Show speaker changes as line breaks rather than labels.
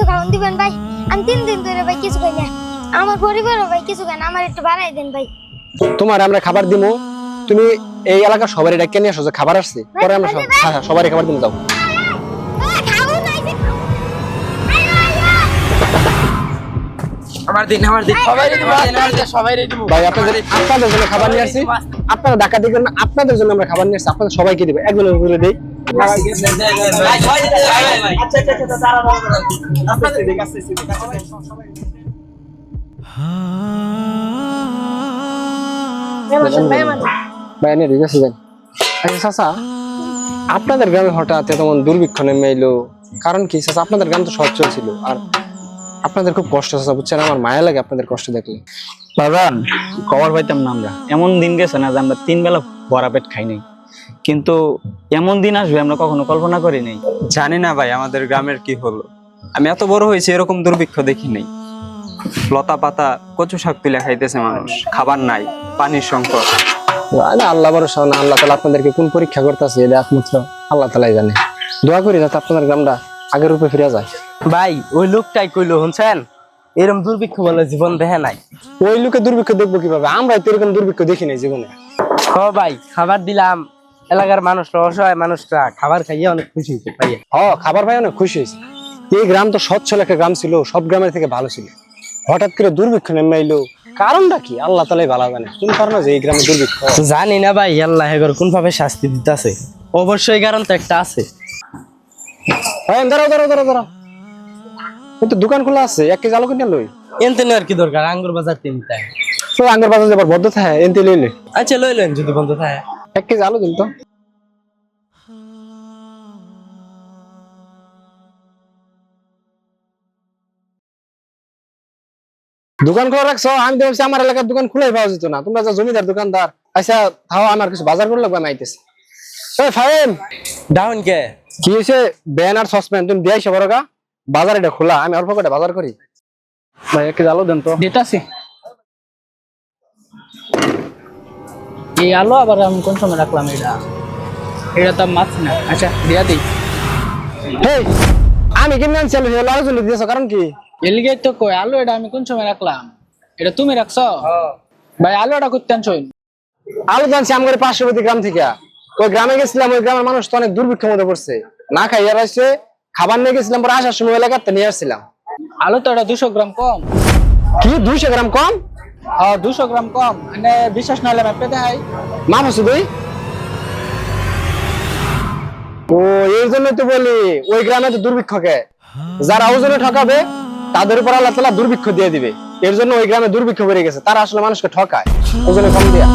লবণ দিবেন ভাই। আমি তিন দিন ধরে ভাই কিছু খাই না। আমার পরিবারও ভাই কিছু খাই না আমার একটু বাড়াই দেন ভাই।
তোমার আমরা খাবার দিমু। তুমি এই এলাকার সবারই ডাক্তার নিয়ে আসো যে খাবার আসছে পরে আমরা হ্যাঁ হ্যাঁ সবারই খাবার যাও।
আমার দিন আমার দিন। সবাই রেডি আমার দিন। সবাই
ভাই আপনাদের আপনাদের জন্য খাবার নিয়ে আসছি। আপনারা ডাকা দিবেন না আপনাদের জন্য আমরা খাবার নিয়ে আসছি। আপনাদের সবাইকে দিব। একজনের করে দেই।
আপনাদের
গ্রামে হঠাৎ তেমন দুর্ভিক্ষ নেমে এলো কারণ কি, চাচা, আপনাদের গ্রাম তো সচ্ছল ছিল আর আপনাদের খুব কষ্ট, চাচা, বুঝছেন? আমার মায়া লাগে আপনাদের কষ্ট দেখলে।
বাজান, কবার পাইতাম না আমরা। এমন দিন গেছে না যে আমরা তিন বেলা ভরা পেট খাই নাই। কিন্তু এমন দিন আসবে আমরা কখনো কল্পনা করি নাই।
জানি না ভাই আমাদের গ্রামের কি হলো। আমি এত বড় হয়েছি এরকম দুর্ভিক্ষ দেখি নাই। লতা পাতা কচু শাক তুলে খাইতেছে মানুষ। খাবার নাই পানির সংকট।
আল্লাহ ভরসা না আল্লাহ তালা আপনাদেরকে কোন পরীক্ষা করতেছে এটা একমাত্র আল্লাহ তালাই জানে। দোয়া করি যাতে আপনাদের গ্রামটা আগের রূপে ফিরে যায়।
ভাই ওই লোকটাই কইলো শুনছেন? এরকম দুর্ভিক্ষ বলে জীবন দেখে নাই।
ওই লোকে দুর্ভিক্ষ দেখব কীভাবে? আমরা তো এরকম দুর্ভিক্ষ দেখি নাই জীবনে।
হ ভাই খাবার দিলাম। এলাকার মানুষ অসহায় মানুষরা খাবার খাইয়ে অনেক খুশি হয়েছে ভাই
হ খাবার পাই অনেক খুশি হয়েছে। এই গ্রাম তো সচ্ছল একটা গ্রাম ছিল সব গ্রামের থেকে ভালো ছিল। হঠাৎ করে দুর্ভিক্ষ নেমে এলো কারণটা কি? আল্লাহ তালাই ভালো জানে। কোন কারণে যে এই গ্রামে দুর্ভিক্ষ।
জানি না ভাই আল্লাহ এগর কোন ভাবে শাস্তি দিতেছে। অবশ্যই কারণ তো একটা আছে।
হয় দাঁড়াও দাঁড়াও দাঁড়াও দাঁড়াও। কিন্তু দোকান খোলা আছে এক কেজি আলু কিনে লই।
এনতে আর কি দরকার? আঙ্গুর বাজার তিনটা
তো আঙ্গের বাজার যাবার বদ্ধ থাকে এনতে লইলে
আচ্ছা লইলেন যদি বন্ধ থাকে।
এক কেজি আলু দিন তো দোকান খোলা রাখছো আমি তো ভাবছি আমার এলাকার দোকান খুলে পাওয়া যেত না। তোমরা যা জমিদার দোকানদার আচ্ছা তাও আমার কিছু বাজার করে লাগবে আমি আইতেছি ওই ফাইম
ডাউন কে?
কি হয়েছে ব্যান আর সসপ্যান তুমি দিয়াইছো বড় গা বাজার এটা খোলা আমি অল্প করে বাজার করি। ভাই এক কেজি আলু দেন তো।
দিতাছি। এই আলো আবার আমি কোন সময় রাখলাম এটা? এটা তো মাছ না। আচ্ছা দিয়া দিই।
হেই আমি কিনে আনছি আলু? আলু জন্য দিয়েছ কারণ কি?
এলিগে তো কই আলো এটা আমি কোন সময় রাখলাম? এটা তুমি রাখছো? ভাই আলো এটা করতে আনছো?
আলু জানছি আমার পার্শ্ববর্তী গ্রাম থেকে। ওই গ্রামে গেছিলাম ওই গ্রামের মানুষ তো অনেক দুর্ভিক্ষের মধ্যে পড়ছে। না খাইয়া রয়েছে খাবার নিয়ে গেছিলাম পরে আসার সময় এলাকাতে নিয়ে আসছিলাম।
আলো তো এটা দুশো গ্রাম কম।
কি দুইশো গ্রাম কম?
দুশো গ্রাম কম। মানে বিশ্বাস না হলে মাপে দেখাই।
মা বসু দুই? ও, এই জন্য তো বলি, ওই গ্রামে তো দুর্ভিক্ষকে। যারা ওজনে ঠকাবে, তাদের উপর আল্লাহ তালা দুর্ভিক্ষ দিয়ে দিবে। এর জন্য ওই গ্রামে দুর্ভিক্ষ বেড়ে গেছে, তারা আসলে মানুষকে ঠকায়। ওজনে কম দিয়া।